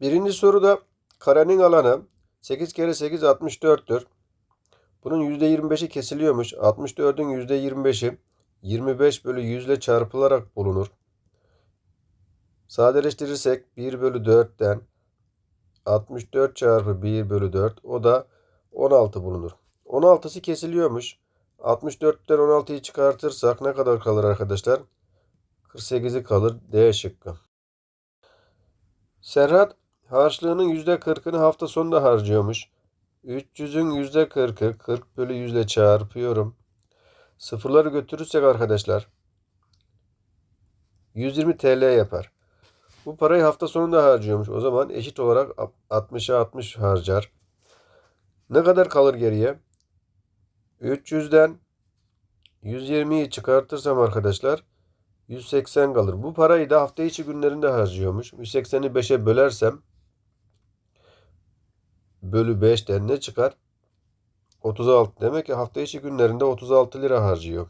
Birinci soruda karenin alanı 8 kere 8 64'tür. Bunun %25'i kesiliyormuş. 64'ün %25'i 25 bölü 100 ile çarpılarak bulunur. Sadeleştirirsek 1 bölü 4'ten 64 çarpı 1 bölü 4 o da 16 bulunur. 16'sı kesiliyormuş. 64'ten 16'yı çıkartırsak ne kadar kalır arkadaşlar? 48'i kalır. D şıkkı. Serhat harçlığının %40'ını hafta sonunda harcıyormuş. 300'ün %40'ı 40 bölü 100 ile çarpıyorum. Sıfırları götürürsek arkadaşlar 120 TL yapar. Bu parayı hafta sonunda harcıyormuş. O zaman eşit olarak 60'a 60 harcar. Ne kadar kalır geriye? 300'den 120'yi çıkartırsam arkadaşlar 180 kalır. Bu parayı da hafta içi günlerinde harcıyormuş. 180'i 5'e bölersem bölü 5'ten ne çıkar? 36. Demek ki hafta içi günlerinde 36 lira harcıyor.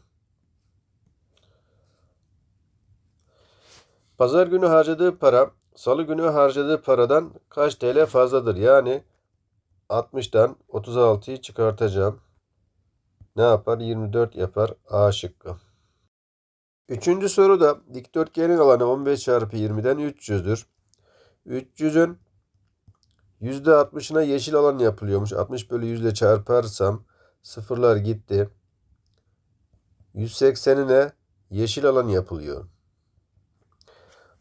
Pazar günü harcadığı para salı günü harcadığı paradan kaç TL fazladır? Yani 60'tan 36'yı çıkartacağım. Ne yapar? 24 yapar. A şıkkı. Üçüncü soruda dikdörtgenin alanı 15 çarpı 20'den 300'dür. 300'ün %60'ına yeşil alan yapılıyormuş. 60 bölü 100 ile çarparsam sıfırlar gitti. 180'ine yeşil alan yapılıyor.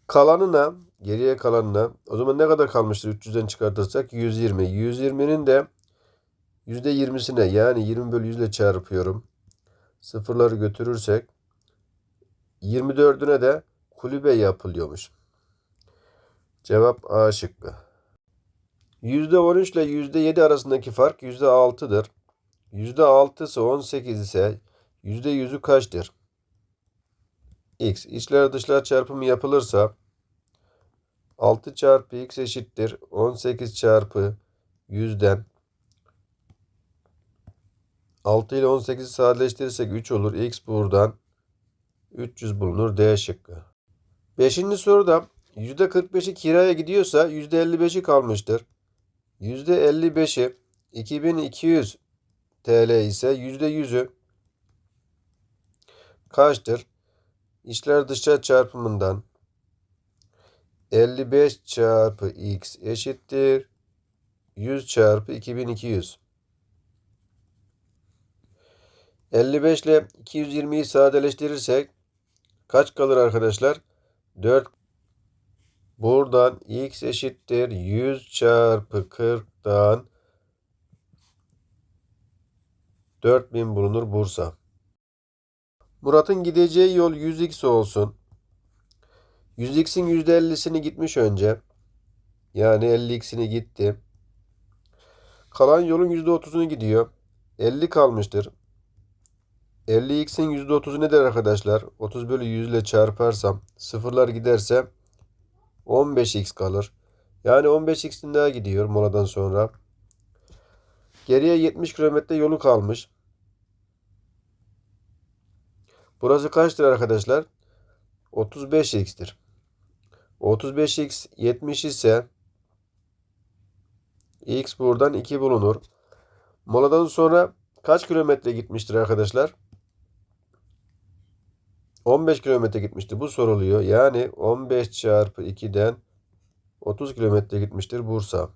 Kalanına, geriye kalanına o zaman ne kadar kalmıştır 300'den çıkartırsak 120. 120'nin de %20'sine yani 20 bölü 100 ile çarpıyorum. Sıfırları götürürsek 24'üne de kulübe yapılıyormuş. Cevap A şıkkı. %13 ile %7 arasındaki fark %6'dır. %6'sı 18 ise %100'ü kaçtır? X. İçler dışlar çarpımı yapılırsa 6 çarpı x eşittir 18 çarpı 100'den 6 ile 18'i sadeleştirirsek 3 olur. X buradan 300 bulunur. D şıkkı. Beşinci soruda %45'i kiraya gidiyorsa %55'i kalmıştır. %55'i 2200 TL ise %100'ü kaçtır? İçler dışlar çarpımından 55 çarpı x eşittir 100 çarpı 2200. 55 ile 220'yi sadeleştirirsek kaç kalır arkadaşlar? 4 Buradan x eşittir 100 çarpı 40'dan 4000 bulunur Bursa. Murat'ın gideceği yol 100x olsun. 100x'in %50'sini gitmiş önce. Yani 50x'ini gitti. Kalan yolun %30'unu gidiyor. 50 kalmıştır. 50x'in %30'u nedir arkadaşlar? 30 bölü 100 ile çarparsam sıfırlar giderse 15x kalır. Yani 15x'in daha gidiyor moladan sonra. Geriye 70 kilometre yolu kalmış. Burası kaçtır arkadaşlar? 35x'tir. 35x 70 ise x buradan 2 bulunur. Moladan sonra kaç kilometre gitmiştir arkadaşlar? 15 kilometre gitmişti. Bu soruluyor. Yani 15 çarpı 2'den 30 kilometre gitmiştir Bursa.